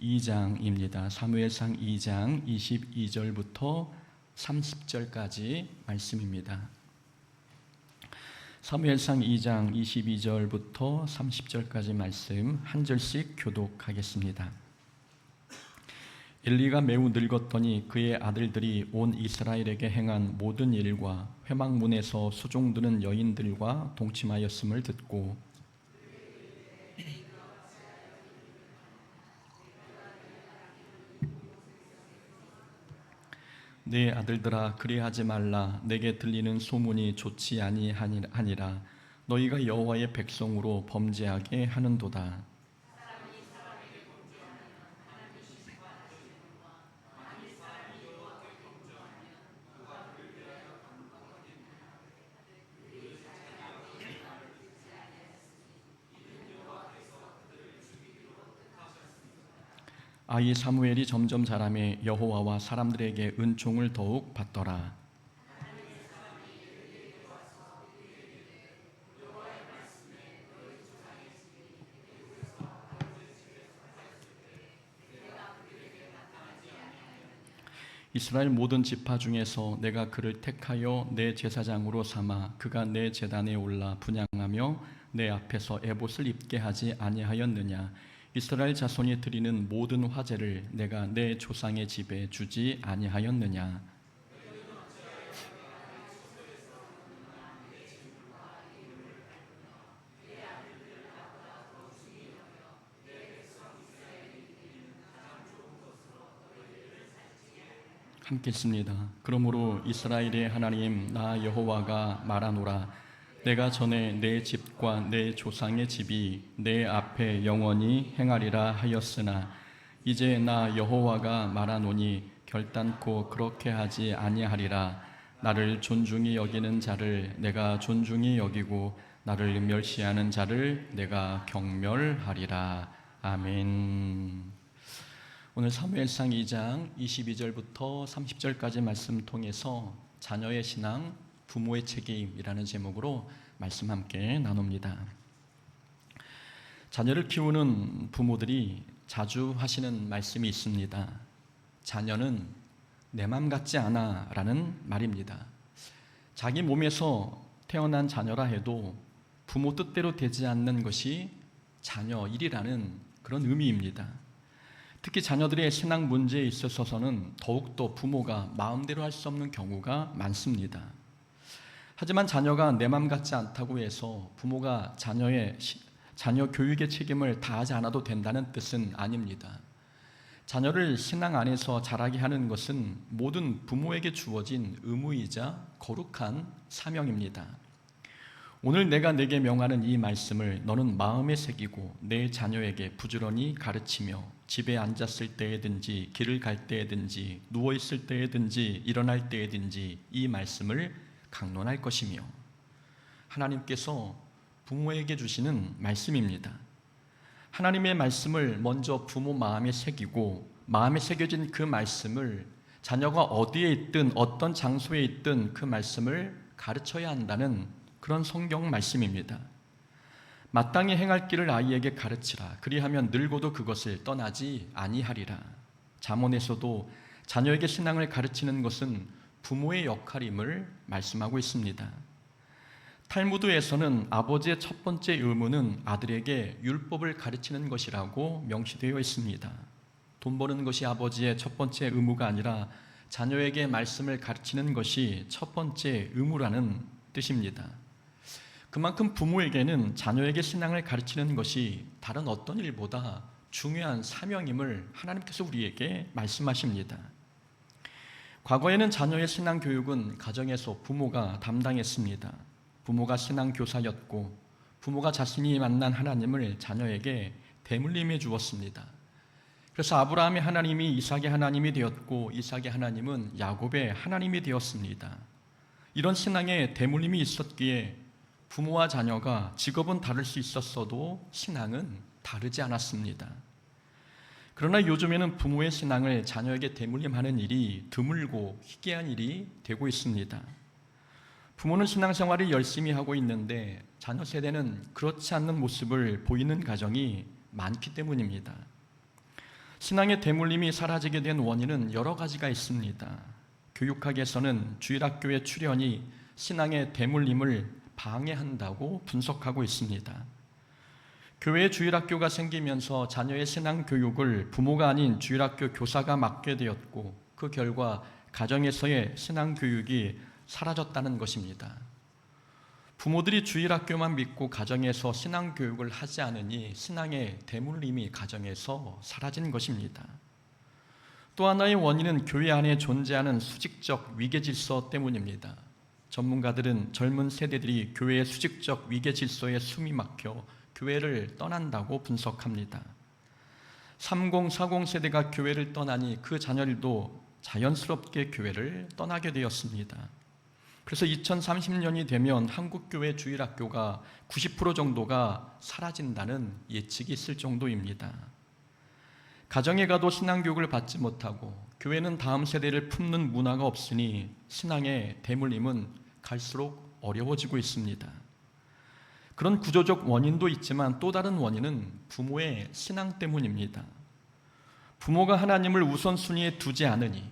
2장입니다. 사무엘상 2장 22절부터 30절까지 말씀입니다. 사무엘상 2장 22절부터 30절까지 말씀 한 절씩 교독하겠습니다. 엘리가 매우 늙었더니 그의 아들들이 온 이스라엘에게 행한 모든 일과 회막문에서 수종드는 여인들과 동침하였음을 듣고 내 아들들아 그리하지 말라. 내게 들리는 소문이 좋지 아니하니라. 너희가 여호와의 백성으로 범죄하게 하는도다 아이 사무엘이 점점 자라매 여호와와 사람들에게 은총을 더욱 받더라. 이스라엘 모든 지파 중에서 내가 그를 택하여 내 제사장으로 삼아 그가 내 제단에 올라 분양하며 내 앞에서 에봇을 입게 하지 아니하였느냐 이스라엘 자손이 드리는 모든 화제를 내가 내 조상의 집에 주지 아니하였느냐 함께 씁니다. 그러므로 이스라엘의 하나님 나 여호와가 말하노라 내가 전에 내 집과 내 조상의 집이 내 앞에 영원히 행하리라 하였으나 이제 나 여호와가 말하노니 결단코 그렇게 하지 아니하리라 나를 존중히 여기는 자를 내가 존중히 여기고 나를 멸시하는 자를 내가 경멸하리라 아멘. 오늘 사무엘상 2장 22절부터 30절까지 말씀 통해서 자녀의 신앙 부모의 책임이라는 제목으로 말씀 함께 나눕니다. 자녀를 키우는 부모들이 자주 하시는 말씀이 있습니다. 자녀는 내 맘 같지 않아 라는 말입니다. 자기 몸에서 태어난 자녀라 해도 부모 뜻대로 되지 않는 것이 자녀 일이라는 그런 의미입니다. 특히 자녀들의 신앙 문제에 있어서는 더욱더 부모가 마음대로 할 수 없는 경우가 많습니다. 하지만 자녀가 내 맘 같지 않다고 해서 부모가 자녀의 자녀 교육의 책임을 다하지 않아도 된다는 뜻은 아닙니다. 자녀를 신앙 안에서 자라게 하는 것은 모든 부모에게 주어진 의무이자 거룩한 사명입니다. 오늘 내가 내게 명하는 이 말씀을 너는 마음에 새기고 내 자녀에게 부지런히 가르치며 집에 앉았을 때에든지 길을 갈 때에든지 누워 있을 때에든지 일어날 때에든지 이 말씀을 강론할 것이며 하나님께서 부모에게 주시는 말씀입니다. 하나님의 말씀을 먼저 부모 마음에 새기고 마음에 새겨진 그 말씀을 자녀가 어디에 있든 어떤 장소에 있든 그 말씀을 가르쳐야 한다는 그런 성경 말씀입니다. 마땅히 행할 길을 아이에게 가르치라. 그리하면 늙어도 그것을 떠나지 아니하리라. 잠언에서도 자녀에게 신앙을 가르치는 것은 부모의 역할임을 말씀하고 있습니다. 탈무드에서는 아버지의 첫 번째 의무는 아들에게 율법을 가르치는 것이라고 명시되어 있습니다. 돈 버는 것이 아버지의 첫 번째 의무가 아니라 자녀에게 말씀을 가르치는 것이 첫 번째 의무라는 뜻입니다. 그만큼 부모에게는 자녀에게 신앙을 가르치는 것이 다른 어떤 일보다 중요한 사명임을 하나님께서 우리에게 말씀하십니다. 과거에는 자녀의 신앙 교육은 가정에서 부모가 담당했습니다. 부모가 신앙 교사였고 부모가 자신이 만난 하나님을 자녀에게 대물림해 주었습니다. 그래서 아브라함의 하나님이 이삭의 하나님이 되었고 이삭의 하나님은 야곱의 하나님이 되었습니다. 이런 신앙에 대물림이 있었기에 부모와 자녀가 직업은 다를 수 있었어도 신앙은 다르지 않았습니다. 그러나 요즘에는 부모의 신앙을 자녀에게 대물림하는 일이 드물고 희귀한 일이 되고 있습니다. 부모는 신앙생활을 열심히 하고 있는데 자녀 세대는 그렇지 않는 모습을 보이는 가정이 많기 때문입니다. 신앙의 대물림이 사라지게 된 원인은 여러 가지가 있습니다. 교육학에서는 주일학교의 출현이 신앙의 대물림을 방해한다고 분석하고 있습니다. 교회 주일학교가 생기면서 자녀의 신앙 교육을 부모가 아닌 주일학교 교사가 맡게 되었고 그 결과 가정에서의 신앙 교육이 사라졌다는 것입니다. 부모들이 주일학교만 믿고 가정에서 신앙 교육을 하지 않으니 신앙의 대물림이 가정에서 사라진 것입니다. 또 하나의 원인은 교회 안에 존재하는 수직적 위계 질서 때문입니다. 전문가들은 젊은 세대들이 교회의 수직적 위계 질서에 숨이 막혀 교회를 떠난다고 분석합니다. 3040 세대가 교회를 떠나니 그 자녀들도 자연스럽게 교회를 떠나게 되었습니다. 그래서 2030년이 되면 한국교회 주일학교가 90% 정도가 사라진다는 예측이 있을 정도입니다. 가정에 가도 신앙교육을 받지 못하고 교회는 다음 세대를 품는 문화가 없으니 신앙의 대물림은 갈수록 어려워지고 있습니다. 그런 구조적 원인도 있지만 또 다른 원인은 부모의 신앙 때문입니다. 부모가 하나님을 우선순위에 두지 않으니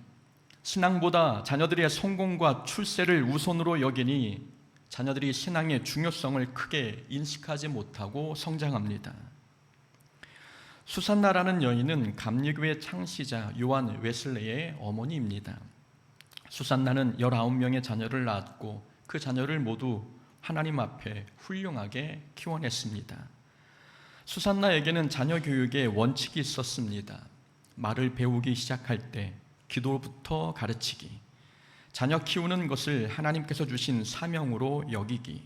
신앙보다 자녀들의 성공과 출세를 우선으로 여기니 자녀들이 신앙의 중요성을 크게 인식하지 못하고 성장합니다. 수산나라는 여인은 감리교의 창시자 요한 웨슬레의 어머니입니다. 수산나는 19명의 자녀를 낳았고 그 자녀를 모두 하나님 앞에 훌륭하게 키워냈습니다. 수산나에게는 자녀 교육의 원칙이 있었습니다. 말을 배우기 시작할 때 기도부터 가르치기, 자녀 키우는 것을 하나님께서 주신 사명으로 여기기,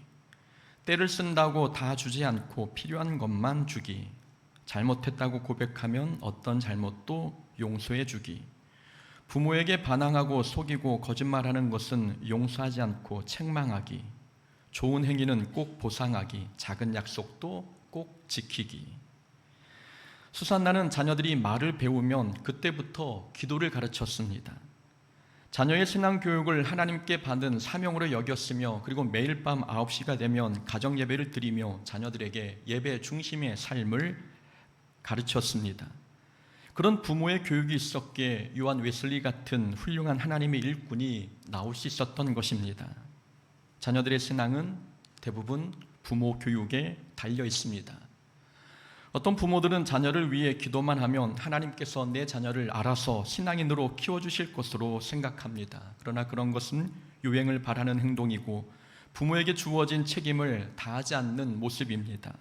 때를 쓴다고 다 주지 않고 필요한 것만 주기, 잘못했다고 고백하면 어떤 잘못도 용서해 주기, 부모에게 반항하고 속이고 거짓말하는 것은 용서하지 않고 책망하기, 좋은 행위는 꼭 보상하기, 작은 약속도 꼭 지키기. 수산나는 자녀들이 말을 배우면 그때부터 기도를 가르쳤습니다. 자녀의 신앙 교육을 하나님께 받은 사명으로 여겼으며 그리고 매일 밤 9시가 되면 가정 예배를 드리며 자녀들에게 예배 중심의 삶을 가르쳤습니다. 그런 부모의 교육이 있었기에 요한 웨슬리 같은 훌륭한 하나님의 일꾼이 나올 수 있었던 것입니다. 자녀들의 신앙은 대부분 부모 교육에 달려 있습니다. 어떤 부모들은 자녀를 위해 기도만 하면 하나님께서 내 자녀를 알아서 신앙인으로 키워주실 것으로 생각합니다. 그러나 그런 것은 유행을 바라는 행동이고 부모에게 주어진 책임을 다하지 않는 모습입니다.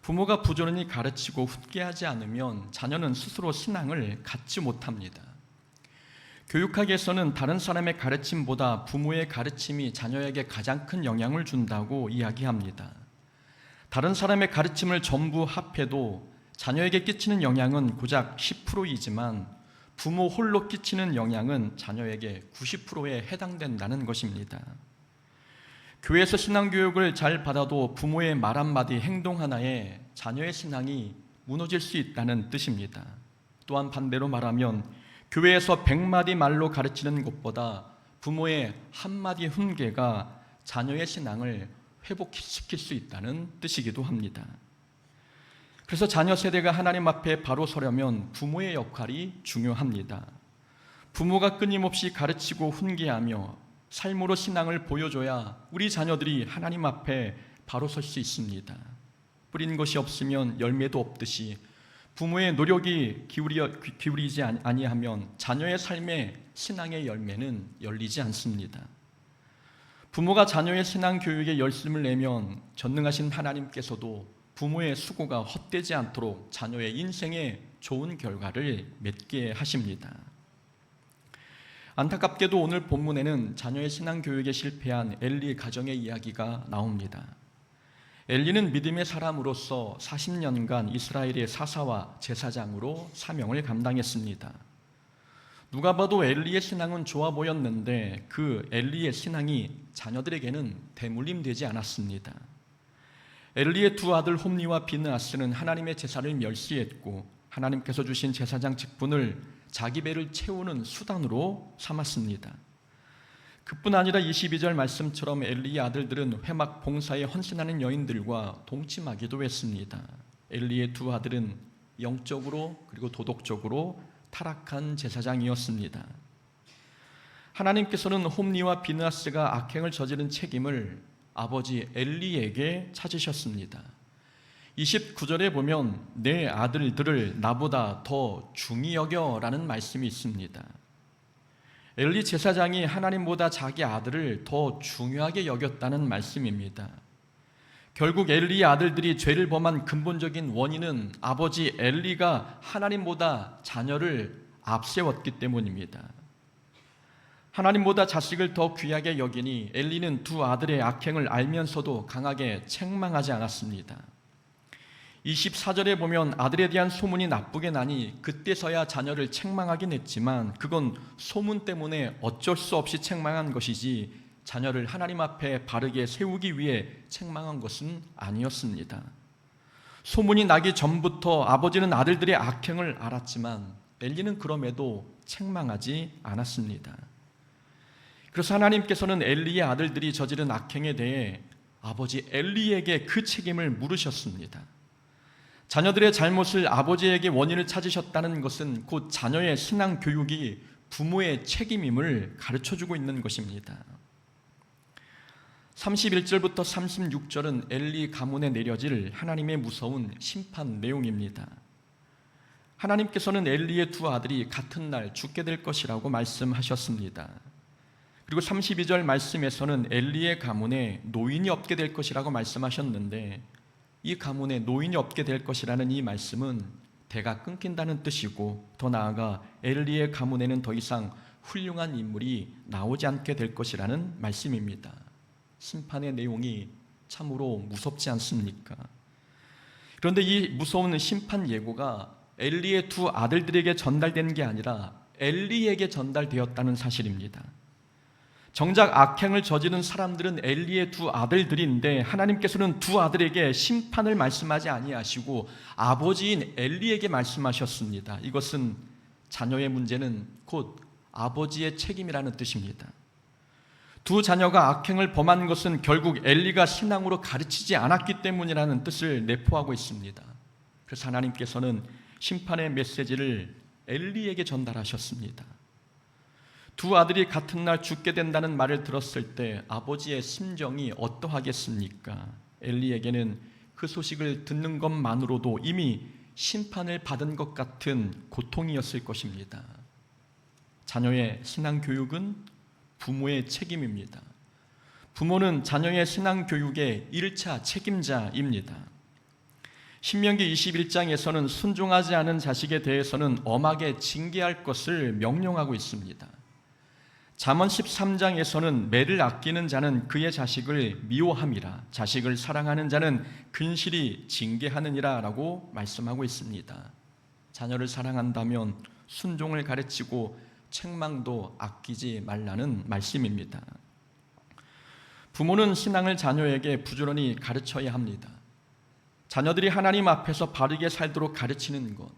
부모가 부지런히 가르치고 훈계하지 않으면 자녀는 스스로 신앙을 갖지 못합니다. 교육학에서는 다른 사람의 가르침보다 부모의 가르침이 자녀에게 가장 큰 영향을 준다고 이야기합니다. 다른 사람의 가르침을 전부 합해도 자녀에게 끼치는 영향은 고작 10%이지만 부모 홀로 끼치는 영향은 자녀에게 90%에 해당된다는 것입니다. 교회에서 신앙교육을 잘 받아도 부모의 말 한마디 행동 하나에 자녀의 신앙이 무너질 수 있다는 뜻입니다. 또한 반대로 말하면 교회에서 백마디 말로 가르치는 것보다 부모의 한마디 훈계가 자녀의 신앙을 회복시킬 수 있다는 뜻이기도 합니다. 그래서 자녀 세대가 하나님 앞에 바로 서려면 부모의 역할이 중요합니다. 부모가 끊임없이 가르치고 훈계하며 삶으로 신앙을 보여줘야 우리 자녀들이 하나님 앞에 바로 설 수 있습니다. 뿌린 것이 없으면 열매도 없듯이 부모의 노력이 기울여, 기울이 지 아니하면 자녀의 삶의 신앙의 열매는 열리지 않습니다. 부모가 자녀의 신앙 교육에 열심을 내면 전능하신 하나님께서도 부모의 수고가 헛되지 않도록 자녀의 인생에 좋은 결과를 맺게 하십니다. 안타깝게도 오늘 본문에는 자녀의 신앙 교육에 실패한 엘리 가정의 이야기가 나옵니다. 엘리는 믿음의 사람으로서 40년간 이스라엘의 사사와 제사장으로 사명을 감당했습니다. 누가 봐도 엘리의 신앙은 좋아 보였는데 그 엘리의 신앙이 자녀들에게는 대물림되지 않았습니다. 엘리의 두 아들 홈리와 비느아스는 하나님의 제사를 멸시했고 하나님께서 주신 제사장 직분을 자기 배를 채우는 수단으로 삼았습니다. 그뿐 아니라 22절 말씀처럼 엘리의 아들들은 회막 봉사에 헌신하는 여인들과 동침하기도 했습니다. 엘리의 두 아들은 영적으로 그리고 도덕적으로 타락한 제사장이었습니다. 하나님께서는 홈리와 비느하스가 악행을 저지른 책임을 아버지 엘리에게 찾으셨습니다. 29절에 보면 내 아들들을 나보다 더 중히 여겨라는 말씀이 있습니다. 엘리 제사장이 하나님보다 자기 아들을 더 중요하게 여겼다는 말씀입니다. 결국 엘리의 아들들이 죄를 범한 근본적인 원인은 아버지 엘리가 하나님보다 자녀를 앞세웠기 때문입니다. 하나님보다 자식을 더 귀하게 여기니 엘리는 두 아들의 악행을 알면서도 강하게 책망하지 않았습니다. 24절에 보면 아들에 대한 소문이 나쁘게 나니 그때서야 자녀를 책망하긴 했지만 그건 소문 때문에 어쩔 수 없이 책망한 것이지 자녀를 하나님 앞에 바르게 세우기 위해 책망한 것은 아니었습니다. 소문이 나기 전부터 아버지는 아들들의 악행을 알았지만 엘리는 그럼에도 책망하지 않았습니다. 그래서 하나님께서는 엘리의 아들들이 저지른 악행에 대해 아버지 엘리에게 그 책임을 물으셨습니다. 자녀들의 잘못을 아버지에게 원인을 찾으셨다는 것은 곧 자녀의 신앙 교육이 부모의 책임임을 가르쳐 주고 있는 것입니다. 31절부터 36절은 엘리 가문에 내려질 하나님의 무서운 심판 내용입니다. 하나님께서는 엘리의 두 아들이 같은 날 죽게 될 것이라고 말씀하셨습니다. 그리고 32절 말씀에서는 엘리의 가문에 노인이 없게 될 것이라고 말씀하셨는데 이 가문에 노인이 없게 될 것이라는 이 말씀은 대가 끊긴다는 뜻이고 더 나아가 엘리의 가문에는 더 이상 훌륭한 인물이 나오지 않게 될 것이라는 말씀입니다. 심판의 내용이 참으로 무섭지 않습니까? 그런데 이 무서운 심판 예고가 엘리의 두 아들들에게 전달된 게 아니라 엘리에게 전달되었다는 사실입니다. 정작 악행을 저지른 사람들은 엘리의 두 아들들인데 하나님께서는 두 아들에게 심판을 말씀하지 아니하시고 아버지인 엘리에게 말씀하셨습니다. 이것은 자녀의 문제는 곧 아버지의 책임이라는 뜻입니다. 두 자녀가 악행을 범한 것은 결국 엘리가 신앙으로 가르치지 않았기 때문이라는 뜻을 내포하고 있습니다. 그래서 하나님께서는 심판의 메시지를 엘리에게 전달하셨습니다. 두 아들이 같은 날 죽게 된다는 말을 들었을 때 아버지의 심정이 어떠하겠습니까? 엘리에게는 그 소식을 듣는 것만으로도 이미 심판을 받은 것 같은 고통이었을 것입니다. 자녀의 신앙 교육은 부모의 책임입니다. 부모는 자녀의 신앙 교육의 1차 책임자입니다. 신명기 21장에서는 순종하지 않은 자식에 대해서는 엄하게 징계할 것을 명령하고 있습니다. 잠언 13장에서는 매를 아끼는 자는 그의 자식을 미워함이라 자식을 사랑하는 자는 근실이 징계하느니라라고 말씀하고 있습니다. 자녀를 사랑한다면 순종을 가르치고 책망도 아끼지 말라는 말씀입니다. 부모는 신앙을 자녀에게 부지런히 가르쳐야 합니다. 자녀들이 하나님 앞에서 바르게 살도록 가르치는 것,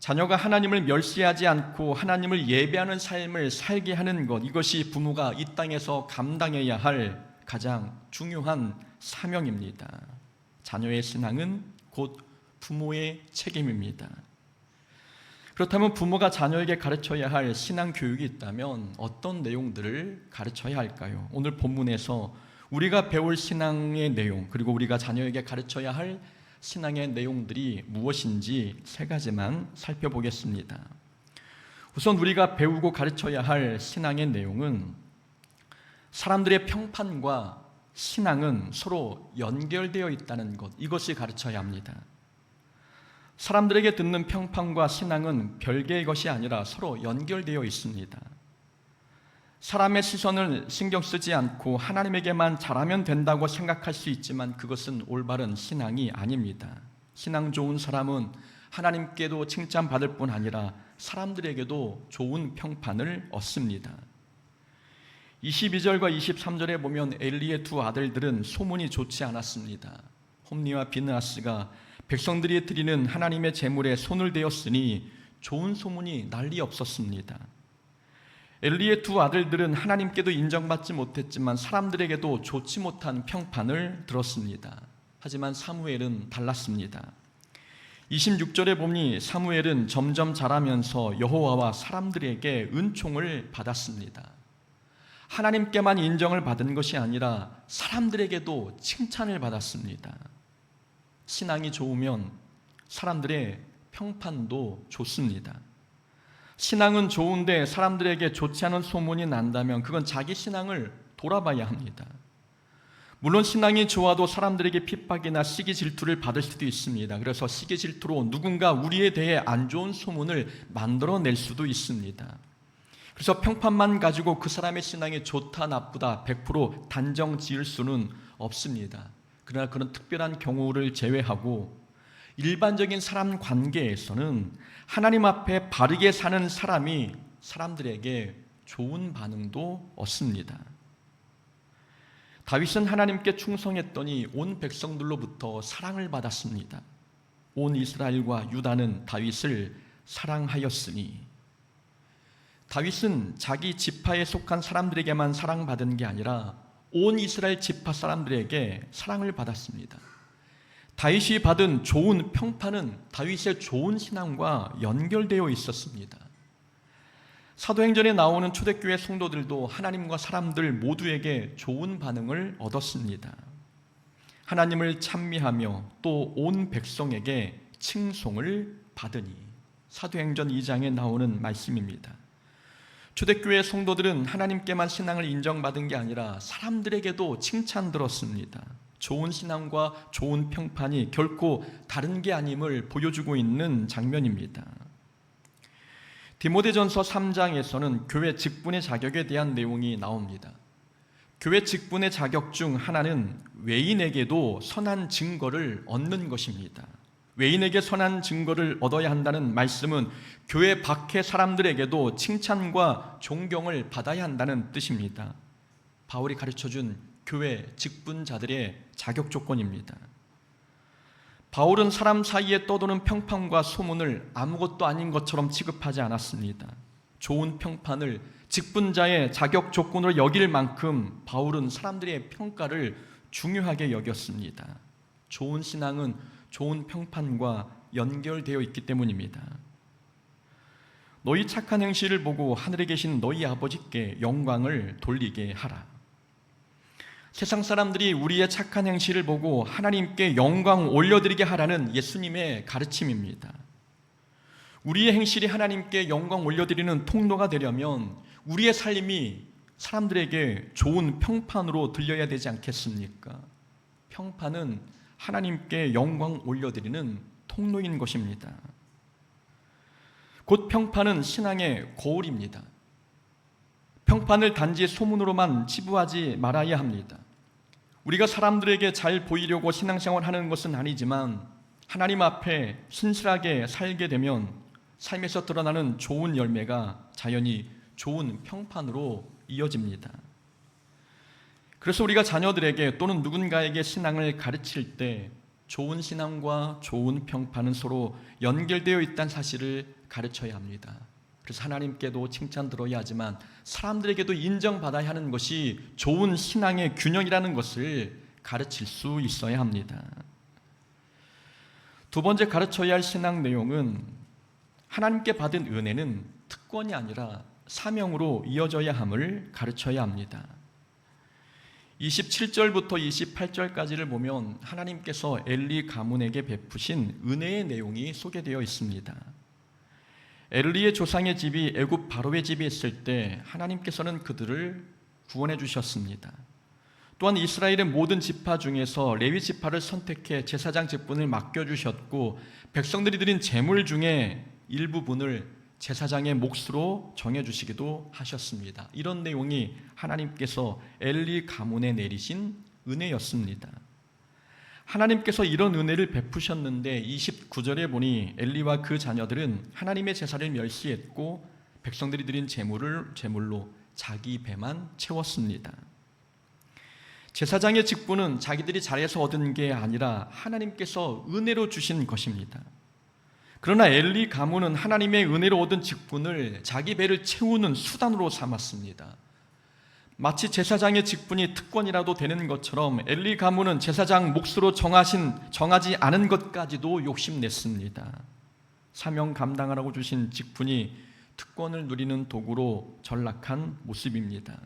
자녀가 하나님을 멸시하지 않고 하나님을 예배하는 삶을 살게 하는 것 이것이 부모가 이 땅에서 감당해야 할 가장 중요한 사명입니다. 자녀의 신앙은 곧 부모의 책임입니다. 그렇다면 부모가 자녀에게 가르쳐야 할 신앙 교육이 있다면 어떤 내용들을 가르쳐야 할까요? 오늘 본문에서 우리가 배울 신앙의 내용 그리고 우리가 자녀에게 가르쳐야 할 신앙의 내용들이 무엇인지 세 가지만 살펴보겠습니다. 우선 우리가 배우고 가르쳐야 할 신앙의 내용은 사람들의 평판과 신앙은 서로 연결되어 있다는 것, 이것을 가르쳐야 합니다. 사람들에게 듣는 평판과 신앙은 별개의 것이 아니라 서로 연결되어 있습니다. 사람의 시선을 신경 쓰지 않고 하나님에게만 잘하면 된다고 생각할 수 있지만 그것은 올바른 신앙이 아닙니다. 신앙 좋은 사람은 하나님께도 칭찬받을 뿐 아니라 사람들에게도 좋은 평판을 얻습니다. 22절과 23절에 보면 엘리의 두 아들들은 소문이 좋지 않았습니다. 홈리와 비느하스가 백성들이 드리는 하나님의 제물에 손을 대었으니 좋은 소문이 난리 없었습니다. 엘리의 두 아들들은 하나님께도 인정받지 못했지만 사람들에게도 좋지 못한 평판을 들었습니다. 하지만 사무엘은 달랐습니다. 26절에 보니 사무엘은 점점 자라면서 여호와와 사람들에게 은총을 받았습니다. 하나님께만 인정을 받은 것이 아니라 사람들에게도 칭찬을 받았습니다. 신앙이 좋으면 사람들의 평판도 좋습니다. 신앙은 좋은데 사람들에게 좋지 않은 소문이 난다면 그건 자기 신앙을 돌아봐야 합니다. 물론 신앙이 좋아도 사람들에게 핍박이나 시기 질투를 받을 수도 있습니다. 그래서 시기 질투로 누군가 우리에 대해 안 좋은 소문을 만들어낼 수도 있습니다. 그래서 평판만 가지고 그 사람의 신앙이 좋다 나쁘다 100% 단정 지을 수는 없습니다. 그러나 그런 특별한 경우를 제외하고 일반적인 사람 관계에서는 하나님 앞에 바르게 사는 사람이 사람들에게 좋은 반응도 얻습니다. 다윗은 하나님께 충성했더니 온 백성들로부터 사랑을 받았습니다. 온 이스라엘과 유다는 다윗을 사랑하였으니 다윗은 자기 지파에 속한 사람들에게만 사랑받은 게 아니라 온 이스라엘 지파 사람들에게 사랑을 받았습니다. 다윗이 받은 좋은 평판은 다윗의 좋은 신앙과 연결되어 있었습니다. 사도행전에 나오는 초대교회 성도들도 하나님과 사람들 모두에게 좋은 반응을 얻었습니다. 하나님을 찬미하며 또 온 백성에게 칭송을 받으니 사도행전 2장에 나오는 말씀입니다. 초대교회 성도들은 하나님께만 신앙을 인정받은 게 아니라 사람들에게도 칭찬 들었습니다. 좋은 신앙과 좋은 평판이 결코 다른 게 아님을 보여주고 있는 장면입니다. 디모데전서 3장에서는 교회 직분의 자격에 대한 내용이 나옵니다. 교회 직분의 자격 중 하나는 외인에게도 선한 증거를 얻는 것입니다. 외인에게 선한 증거를 얻어야 한다는 말씀은 교회 밖의 사람들에게도 칭찬과 존경을 받아야 한다는 뜻입니다. 바울이 가르쳐 준 교회 직분자들의 자격 조건입니다. 바울은 사람 사이에 떠도는 평판과 소문을 아무것도 아닌 것처럼 취급하지 않았습니다. 좋은 평판을 직분자의 자격 조건으로 여길 만큼 바울은 사람들의 평가를 중요하게 여겼습니다. 좋은 신앙은 좋은 평판과 연결되어 있기 때문입니다. 너희 착한 행실을 보고 하늘에 계신 너희 아버지께 영광을 돌리게 하라. 세상 사람들이 우리의 착한 행실을 보고 하나님께 영광 올려드리게 하라는 예수님의 가르침입니다. 우리의 행실이 하나님께 영광 올려드리는 통로가 되려면 우리의 삶이 사람들에게 좋은 평판으로 들려야 되지 않겠습니까? 평판은 하나님께 영광 올려드리는 통로인 것입니다. 곧 평판은 신앙의 거울입니다. 평판을 단지 소문으로만 치부하지 말아야 합니다. 우리가 사람들에게 잘 보이려고 신앙생활 하는 것은 아니지만 하나님 앞에 신실하게 살게 되면 삶에서 드러나는 좋은 열매가 자연히 좋은 평판으로 이어집니다. 그래서 우리가 자녀들에게 또는 누군가에게 신앙을 가르칠 때 좋은 신앙과 좋은 평판은 서로 연결되어 있다는 사실을 가르쳐야 합니다. 그래서 하나님께도 칭찬 들어야 하지만 사람들에게도 인정받아야 하는 것이 좋은 신앙의 균형이라는 것을 가르칠 수 있어야 합니다. 두 번째 가르쳐야 할 신앙 내용은 하나님께 받은 은혜는 특권이 아니라 사명으로 이어져야 함을 가르쳐야 합니다. 27절부터 28절까지를 보면 하나님께서 엘리 가문에게 베푸신 은혜의 내용이 소개되어 있습니다. 엘리의 조상의 집이 애굽 바로의 집에 있을 때 하나님께서는 그들을 구원해 주셨습니다. 또한 이스라엘의 모든 지파 중에서 레위 지파를 선택해 제사장 직분을 맡겨 주셨고 백성들이 드린 제물 중에 일부분을 제사장의 몫으로 정해 주시기도 하셨습니다. 이런 내용이 하나님께서 엘리 가문에 내리신 은혜였습니다. 하나님께서 이런 은혜를 베푸셨는데 29절에 보니 엘리와 그 자녀들은 하나님의 제사를 멸시했고 백성들이 드린 제물을 제물로 자기 배만 채웠습니다. 제사장의 직분은 자기들이 잘해서 얻은 게 아니라 하나님께서 은혜로 주신 것입니다. 그러나 엘리 가문은 하나님의 은혜로 얻은 직분을 자기 배를 채우는 수단으로 삼았습니다. 마치 제사장의 직분이 특권이라도 되는 것처럼 엘리 가문은 제사장 몫으로 정하신 정하지 않은 것까지도 욕심냈습니다. 사명 감당하라고 주신 직분이 특권을 누리는 도구로 전락한 모습입니다.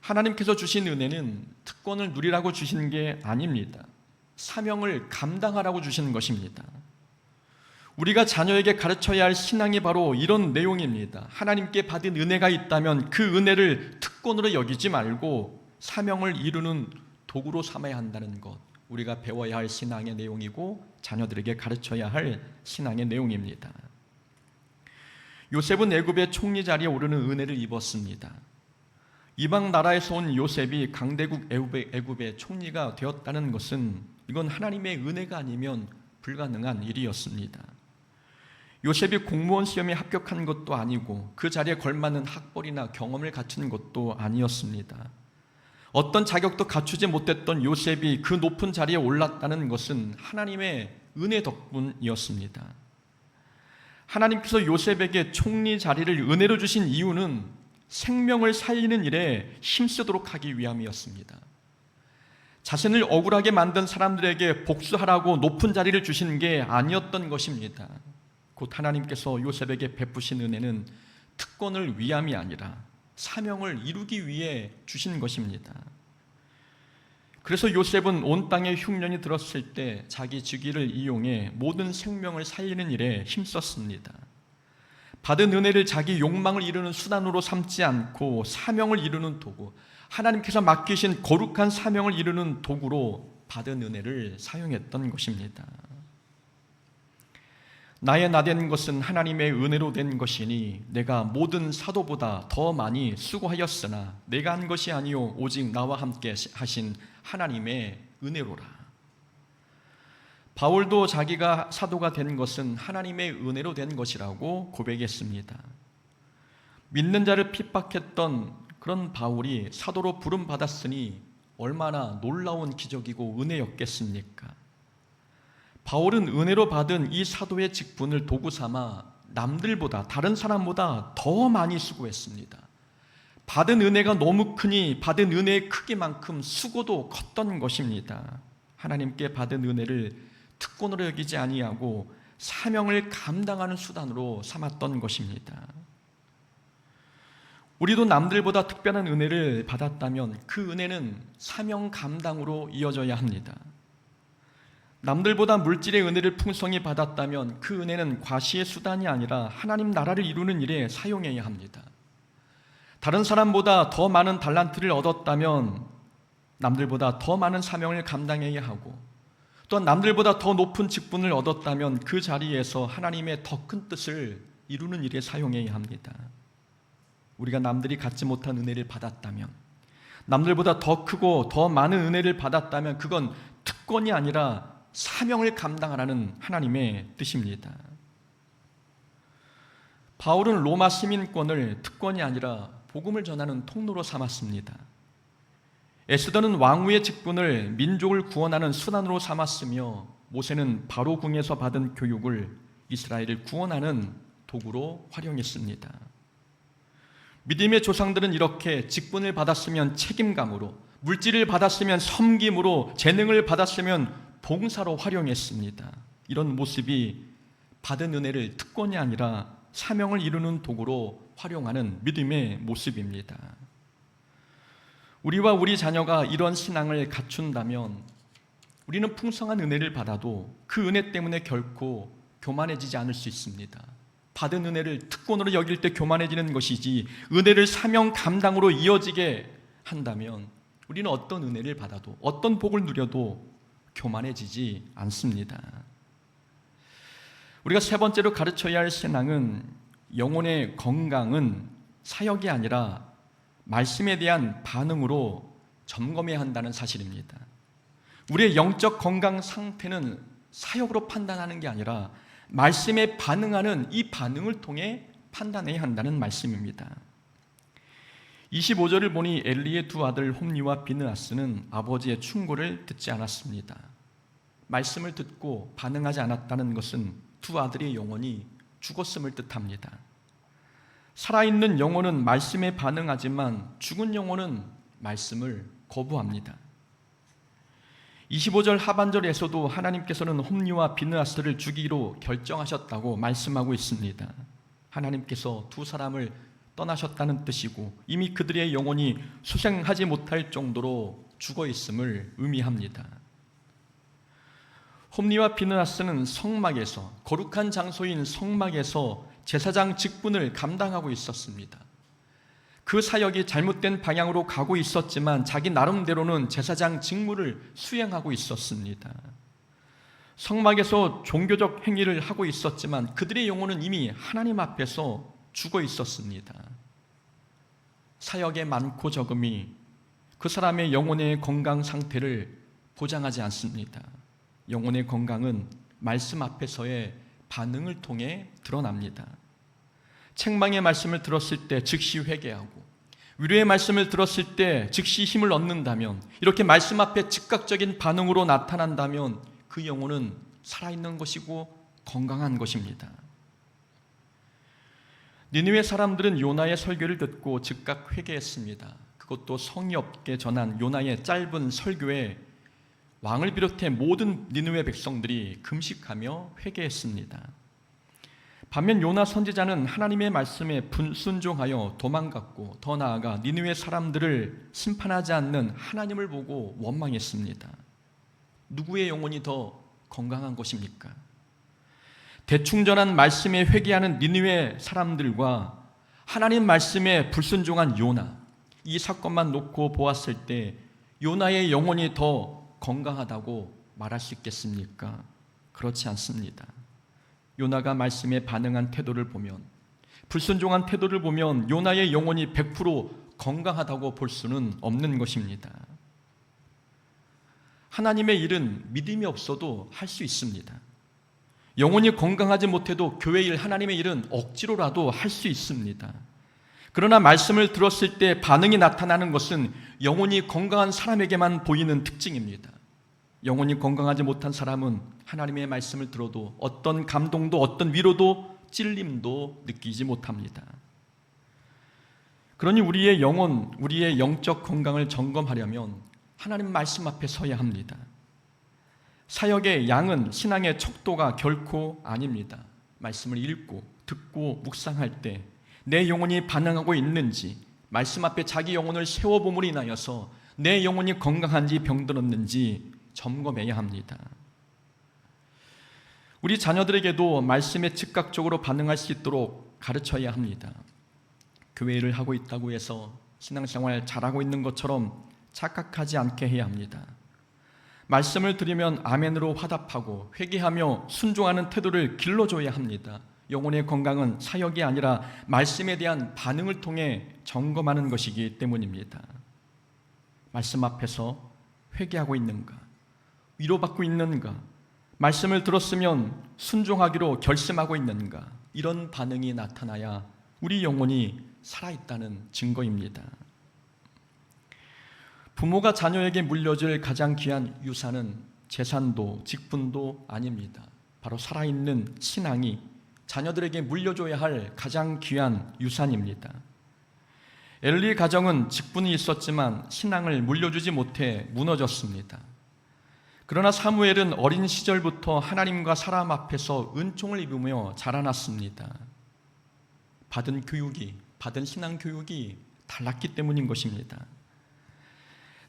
하나님께서 주신 은혜는 특권을 누리라고 주신 게 아닙니다. 사명을 감당하라고 주신 것입니다. 우리가 자녀에게 가르쳐야 할 신앙이 바로 이런 내용입니다. 하나님께 받은 은혜가 있다면 그 은혜를 특권으로 여기지 말고 사명을 이루는 도구로 삼아야 한다는 것. 우리가 배워야 할 신앙의 내용이고 자녀들에게 가르쳐야 할 신앙의 내용입니다. 요셉은 애굽의 총리 자리에 오르는 은혜를 입었습니다. 이방 나라에서 온 요셉이 강대국 애굽의, 애굽의 총리가 되었다는 것은 이건 하나님의 은혜가 아니면 불가능한 일이었습니다. 요셉이 공무원 시험에 합격한 것도 아니고 그 자리에 걸맞는 학벌이나 경험을 갖춘 것도 아니었습니다. 어떤 자격도 갖추지 못했던 요셉이 그 높은 자리에 올랐다는 것은 하나님의 은혜 덕분이었습니다. 하나님께서 요셉에게 총리 자리를 은혜로 주신 이유는 생명을 살리는 일에 힘쓰도록 하기 위함이었습니다. 자신을 억울하게 만든 사람들에게 복수하라고 높은 자리를 주신 게 아니었던 것입니다. 곧 하나님께서 요셉에게 베푸신 은혜는 특권을 위함이 아니라 사명을 이루기 위해 주신 것입니다. 그래서 요셉은 온 땅에 흉년이 들었을 때 자기 직위를 이용해 모든 생명을 살리는 일에 힘썼습니다. 받은 은혜를 자기 욕망을 이루는 수단으로 삼지 않고 사명을 이루는 도구, 하나님께서 맡기신 거룩한 사명을 이루는 도구로 받은 은혜를 사용했던 것입니다. 나의 나 된 것은 하나님의 은혜로 된 것이니 내가 모든 사도보다 더 많이 수고하였으나 내가 한 것이 아니요 오직 나와 함께 하신 하나님의 은혜로라. 바울도 자기가 사도가 된 것은 하나님의 은혜로 된 것이라고 고백했습니다. 믿는 자를 핍박했던 그런 바울이 사도로 부름 받았으니 얼마나 놀라운 기적이고 은혜였겠습니까? 바울은 은혜로 받은 이 사도의 직분을 도구 삼아 남들보다 다른 사람보다 더 많이 수고했습니다. 받은 은혜가 너무 크니 받은 은혜의 크기만큼 수고도 컸던 것입니다. 하나님께 받은 은혜를 특권으로 여기지 아니하고 사명을 감당하는 수단으로 삼았던 것입니다. 우리도 남들보다 특별한 은혜를 받았다면 그 은혜는 사명 감당으로 이어져야 합니다. 남들보다 물질의 은혜를 풍성히 받았다면 그 은혜는 과시의 수단이 아니라 하나님 나라를 이루는 일에 사용해야 합니다. 다른 사람보다 더 많은 달란트를 얻었다면 남들보다 더 많은 사명을 감당해야 하고 또한 남들보다 더 높은 직분을 얻었다면 그 자리에서 하나님의 더 큰 뜻을 이루는 일에 사용해야 합니다. 우리가 남들이 갖지 못한 은혜를 받았다면 남들보다 더 크고 더 많은 은혜를 받았다면 그건 특권이 아니라 사명을 감당하라는 하나님의 뜻입니다. 바울은 로마 시민권을 특권이 아니라 복음을 전하는 통로로 삼았습니다. 에스더는 왕후의 직분을 민족을 구원하는 수단으로 삼았으며 모세는 바로 궁에서 받은 교육을 이스라엘을 구원하는 도구로 활용했습니다. 믿음의 조상들은 이렇게 직분을 받았으면 책임감으로, 물질을 받았으면 섬김으로, 재능을 받았으면 봉사로 활용했습니다. 이런 모습이 받은 은혜를 특권이 아니라 사명을 이루는 도구로 활용하는 믿음의 모습입니다. 우리와 우리 자녀가 이런 신앙을 갖춘다면 우리는 풍성한 은혜를 받아도 그 은혜 때문에 결코 교만해지지 않을 수 있습니다. 받은 은혜를 특권으로 여길 때 교만해지는 것이지 은혜를 사명 감당으로 이어지게 한다면 우리는 어떤 은혜를 받아도 어떤 복을 누려도 교만해지지 않습니다. 우리가 세 번째로 가르쳐야 할 신앙은 영혼의 건강은 사역이 아니라 말씀에 대한 반응으로 점검해야 한다는 사실입니다. 우리의 영적 건강 상태는 사역으로 판단하는 게 아니라 말씀에 반응하는 이 반응을 통해 판단해야 한다는 말씀입니다. 25절을 보니 엘리의 두 아들 홈리와 비느아스는 아버지의 충고를 듣지 않았습니다. 말씀을 듣고 반응하지 않았다는 것은 두 아들의 영혼이 죽었음을 뜻합니다. 살아있는 영혼은 말씀에 반응하지만 죽은 영혼은 말씀을 거부합니다. 25절 하반절에서도 하나님께서는 홈리와 비느하스를 죽이기로 결정하셨다고 말씀하고 있습니다. 하나님께서 두 사람을 떠나셨다는 뜻이고 이미 그들의 영혼이 수생하지 못할 정도로 죽어 있음을 의미합니다. 홈리와 비느하스는 성막에서 거룩한 장소인 성막에서 제사장 직분을 감당하고 있었습니다. 그 사역이 잘못된 방향으로 가고 있었지만 자기 나름대로는 제사장 직무를 수행하고 있었습니다. 성막에서 종교적 행위를 하고 있었지만 그들의 영혼은 이미 하나님 앞에서 죽어 있었습니다. 사역의 많고 적음이 그 사람의 영혼의 건강 상태를 보장하지 않습니다. 영혼의 건강은 말씀 앞에서의 반응을 통해 드러납니다. 책망의 말씀을 들었을 때 즉시 회개하고 위로의 말씀을 들었을 때 즉시 힘을 얻는다면 이렇게 말씀 앞에 즉각적인 반응으로 나타난다면 그 영혼은 살아있는 것이고 건강한 것입니다. 니느웨 사람들은 요나의 설교를 듣고 즉각 회개했습니다. 그것도 성의 없게 전한 요나의 짧은 설교에 왕을 비롯해 모든 니느웨 백성들이 금식하며 회개했습니다. 반면 요나 선지자는 하나님의 말씀에 분순종하여 도망갔고 더 나아가 니느웨 사람들을 심판하지 않는 하나님을 보고 원망했습니다. 누구의 영혼이 더 건강한 것입니까? 대충전한 말씀에 회개하는 니느웨 사람들과 하나님 말씀에 불순종한 요나 이 사건만 놓고 보았을 때 요나의 영혼이 더 건강하다고 말할 수 있겠습니까? 그렇지 않습니다. 요나가 말씀에 반응한 태도를 보면 불순종한 태도를 보면 요나의 영혼이 100% 건강하다고 볼 수는 없는 것입니다. 하나님의 일은 믿음이 없어도 할 수 있습니다. 영혼이 건강하지 못해도 교회 일, 하나님의 일은 억지로라도 할 수 있습니다. 그러나 말씀을 들었을 때 반응이 나타나는 것은 영혼이 건강한 사람에게만 보이는 특징입니다. 영혼이 건강하지 못한 사람은 하나님의 말씀을 들어도 어떤 감동도 어떤 위로도 찔림도 느끼지 못합니다. 그러니 우리의 영혼, 우리의 영적 건강을 점검하려면 하나님 말씀 앞에 서야 합니다. 사역의 양은 신앙의 척도가 결코 아닙니다. 말씀을 읽고 듣고 묵상할 때 내 영혼이 반응하고 있는지 말씀 앞에 자기 영혼을 세워봄으로 인하여서 내 영혼이 건강한지 병들었는지 점검해야 합니다. 우리 자녀들에게도 말씀에 즉각적으로 반응할 수 있도록 가르쳐야 합니다. 교회를 하고 있다고 해서 신앙생활 잘하고 있는 것처럼 착각하지 않게 해야 합니다. 말씀을 드리면 아멘으로 화답하고 회개하며 순종하는 태도를 길러줘야 합니다. 영혼의 건강은 사역이 아니라 말씀에 대한 반응을 통해 점검하는 것이기 때문입니다. 말씀 앞에서 회개하고 있는가? 위로받고 있는가? 말씀을 들었으면 순종하기로 결심하고 있는가? 이런 반응이 나타나야 우리 영혼이 살아있다는 증거입니다. 부모가 자녀에게 물려줄 가장 귀한 유산은 재산도 직분도 아닙니다. 바로 살아있는 신앙이 자녀들에게 물려줘야 할 가장 귀한 유산입니다. 엘리 가정은 직분이 있었지만 신앙을 물려주지 못해 무너졌습니다. 그러나 사무엘은 어린 시절부터 하나님과 사람 앞에서 은총을 입으며 자라났습니다. 받은 교육이, 받은 신앙 교육이 달랐기 때문인 것입니다.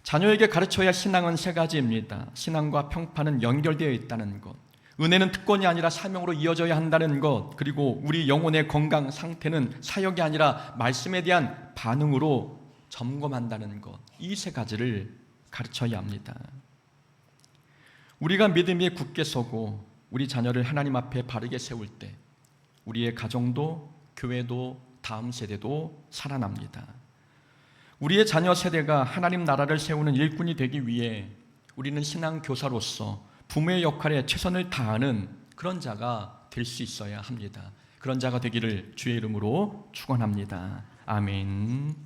자녀에게 가르쳐야 할 신앙은 세 가지입니다. 신앙과 평판은 연결되어 있다는 것. 은혜는 특권이 아니라 사명으로 이어져야 한다는 것, 그리고 우리 영혼의 건강 상태는 사역이 아니라 말씀에 대한 반응으로 점검한다는 것, 이 세 가지를 가르쳐야 합니다. 우리가 믿음에 굳게 서고 우리 자녀를 하나님 앞에 바르게 세울 때 우리의 가정도 교회도 다음 세대도 살아납니다. 우리의 자녀 세대가 하나님 나라를 세우는 일꾼이 되기 위해 우리는 신앙 교사로서 부모의 역할에 최선을 다하는 그런 자가 될 수 있어야 합니다. 그런 자가 되기를 주의 이름으로 축원합니다. 아멘.